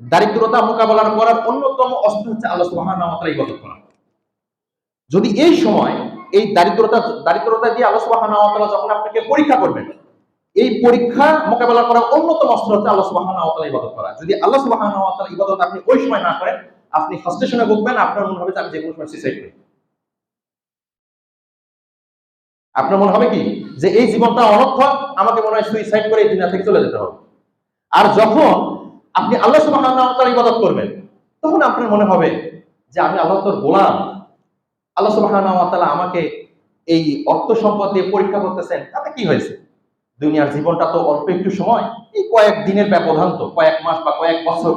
দারিদ্রতা মোকাবেলা করার অন্যতম অস্ত্র হচ্ছে আল্লাহ তাআলা ইবাদত করা। যদি এই সময় এই দারিদ্রতা দারিদ্রতা দিয়ে আল্লাহ তাআলা যখন আপনাকে পরীক্ষা করবেন, এই পরীক্ষা মোকাবেলা করার অন্যতম অস্ত্র হচ্ছে আল্লাহ তাআলা ইবাদত করা। যদি আল্লাহ তাআলা ইবাদত আপনি ওই সময় না করেন, আপনি ফার্স্টেশনে ভুগবেন, আপনার মনে হবে যে আমি যে কোনো সময় সুইসাইড করি। আপনার মনে হবে কি? যে এই জীবনটা অনর্থক, আমাকে মনে হয় সুইসাইড করে এই দুনিয়া থেকে চলে যেতে হবে। আর যখন আপনি আল্লাহ তাআলা ইবাদত করবেন। তখন আপনার মনে হবে যে আমি আল্লাহ তোর গোলাম। আল্লাহ তাআলা আমাকে এই অর্থ সম্পদ দিয়ে পরীক্ষা করতেছেন, তাতে কি হয়েছে? দুনিয়ার জীবনটা তো অল্প একটু সময়, এই কয়েক দিনের ব্যবধান তো, কয়েক মাস বা কয়েক বছর।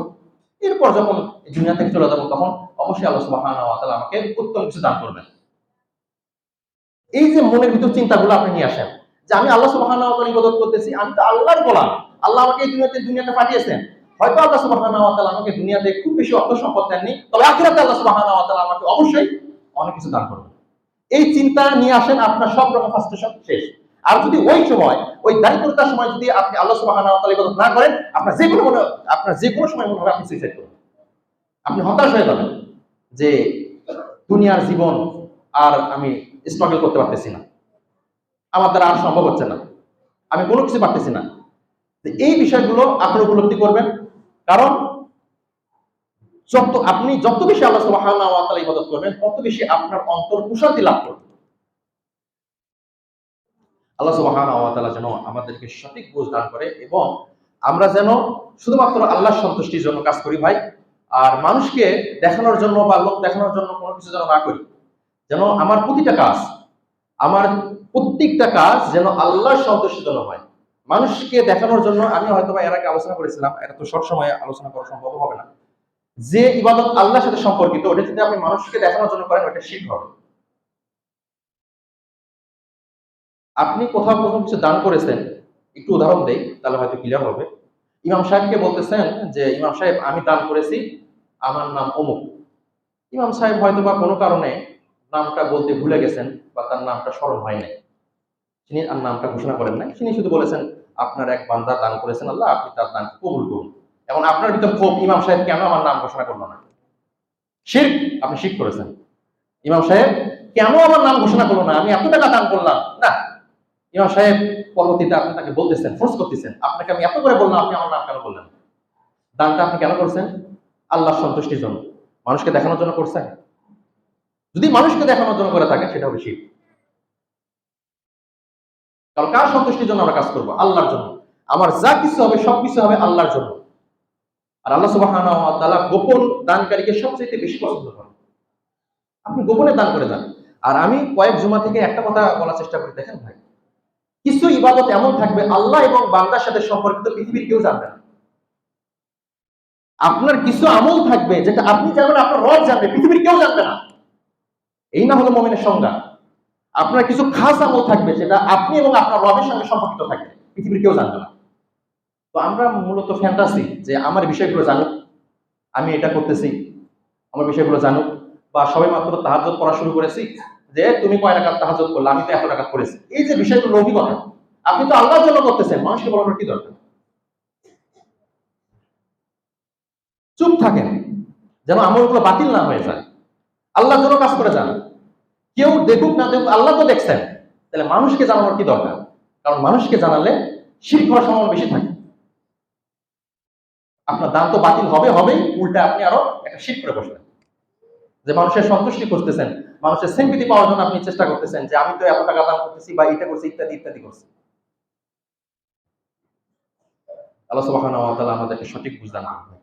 এরপর যখন দুনিয়া থেকে চলে যাব, তখন অবশ্যই আল্লাহ ওয়া আমাকে উত্তম কিছু দান করবেন। এই যে মনের ভিতর চিন্তাগুলো আপনি নিয়ে আসেন, যে আমি আল্লাহ ওয়া ইবাদত করতেছি, আমি তো আল্লাহর গোলাম। আল্লাহ আমাকে এই দুনিয়াতে দুনিয়াতে পাঠিয়েছেন। হয়তো আল্লাহ সুবহানাহু ওয়া তাআলা আমাকে দুনিয়াতে খুব বেশি অর্থ সম্পদ দেননি, তবে আখিরাতে আল্লাহ সুবহানাহু ওয়া তাআলা আমাকে অবশ্যই অনেক কিছু দান করবেন। এই চিন্তা নিয়ে আসেন, আপনার সব রকম ফ্রাস্ট্রেশন শেষ। আর যদি ওই সময়, ওই দারিদ্রতার সময় যদি আপনি আল্লাহ সুবহানাহু ওয়া তাআলা ইবাদত না করেন, আপনার যে কোনো মনে, আপনার যে কোনো সময় মনে হবে আপনি সুইসাইড করবেন। আপনি হতাশ হয়ে যাবেন যে দুনিয়ার জীবন আর আমি স্ট্রাগল করতে পারতেছি না। আমার দ্বারা আর সম্ভব হচ্ছে না। আমি কোনো কিছু পারতেছি না। এই বিষয়গুলো আপনি উপলব্ধি করবেন। কারণ যত আপনি যত বেশি আল্লাহ সুবহানাহু ইবাদত করবেন, তত বেশি আপনার অন্তর প্রশান্তি লাভ করবে। আল্লাহ সুবহানাহু যেন আমাদেরকে সঠিক বুঝ দান করে এবং আমরা যেন শুধুমাত্র আল্লাহর সন্তুষ্টির জন্য কাজ করি ভাই, আর মানুষকে দেখানোর জন্য বা লোক দেখানোর জন্য কোনো কিছু যেন না করি, যেন আমার প্রতিটা কাজ, আমার প্রত্যেকটা কাজ যেন আল্লাহর সন্তুষ্টির জন্য হয়। মানুষকে দেখানোর জন্য আমি হয়তো এর আগে আলোচনা করেছিলাম, এটা তো সব সময় আলোচনা করা সম্ভব হবে না। যে ইবাদত আল্লাহর সাথে সম্পর্কিত, ওটা যদি আপনি মানুষকে দেখানোর জন্য করেন, ওটা শিখ হবে। আপনি কোথাও কোনো কিছু দান করেছেন, একটু উদাহরণ দেই, তাহলে হয়তো ক্লিয়ার হবে। ইমাম সাহেবকে বলতেছেন যে, ইমাম সাহেব, আমি দান করেছি, আমার নাম অমুক। ইমাম সাহেব হয়তো বা কোনো কারণে নামটা বলতে ভুলে গেছেন বা তার নামটা স্মরণ হয় নাই। তিনি আর নামটা ঘোষণা করেন নাই, তিনি শুধু বলেছেন, আপনার এক বান্দা দান করেছেন আল্লাহ, আপনি তার দান কবুল করুন। এবং আপনার ভিতর ক্ষোভ, ইমাম সাহেব কেন আমার নাম ঘোষণা করল না? শির আপনি শিখ করেছেন। ইমাম সাহেব কেন আমার নাম ঘোষণা করল না? আমি এত টাকা দান করলাম। না। ইমাম সাহেব পরবর্তীতে আপনি তাকে বলতেছেন ফোর্স করতেছেন। আপনাকে আমি এত করে বললাম, আপনি আমার নাম কেন বললেন? দানটা আপনি কেন করছেন? আল্লাহর সন্তুষ্টির জন্য। মানুষকে দেখানোর জন্য করছেন? যদি মানুষকে দেখানোর জন্য করে থাকে সেটা হবে শিব কারণ কার সন্তুষ্টির জন্য আমরা কাজ করব? আল্লাহর জন্য। আমার যা কিছু হবে, সব কিছু হবে আল্লাহর জন্য। আর আল্লাহ তাআলা গোপন দানকারীকে সবচেয়ে বেশি পছন্দ করেন। আপনি গোপনে দান করে যান। আর আমি কয়েক জুমা থেকে একটা কথা বলার চেষ্টা করি। দেখেন ভাই, কিছু ইবাদত এমন থাকবে, আল্লাহ এবং বান্দার সাথে সম্পর্কিত পৃথিবীর কেউ জানবে না। আপনার কিছু আমল থাকবে, যেটা আপনি জানবেন, আপনার রব জানবে, পৃথিবীর কেউ জানবে না। এই না হলো মমিনের সংজ্ঞা। আপনার কিছু খাস আমল থাকবে, সেটা আপনি এবং আপনার রবের সঙ্গে সম্পর্কিত থাকবে। পৃথিবীর কেউ জানবে না। তো আমরা মূলত ফ্যান্টাসি যে আমার বিষয়গুলো জানুক, আমি এটা করতেছি, আমার বিষয়গুলো জানুক, বা সবাই মাত্র তাহাজত পড়া শুরু করেছি, যে তুমি কয় টাকা তাহাজত করলে, আমি তো এত টাকা করেছি এই যে বিষয়গুলো লৌকিকতা আপনি তো আল্লাহর জন্য করতেছেন, মানুষকে বলানোর কি দরকার? চুপ থাকেন, যেন আমলগুলো বাতিল না হয়ে যায়। আল্লাহর জন্য কাজ করে যান। কেউ দেখুক না দেখুক, আল্লাহ তো দেখছেন। তাহলে মানুষকে জানানোর কি দরকার? কারণ মানুষকে জানালে শির করার সম্ভাবনা বেশি থাকে। আপনার দান তো বাতিল হবে, হবেই, উল্টা আপনি আরও একটা শির করে বসলেন। যে মানুষের সন্তুষ্টি করতেছেন মানুষের সিম্পিতি পাওয়ার জন্য আপনি চেষ্টা করতেছেন যে আমি তো এত টাকা দান করতেছি বা এটা করছি, ইত্যাদি ইত্যাদি করছি। আল্লাহ সুবহানাহু ওয়া তাআলা আমাদেরকে সঠিক বুঝদান করুন।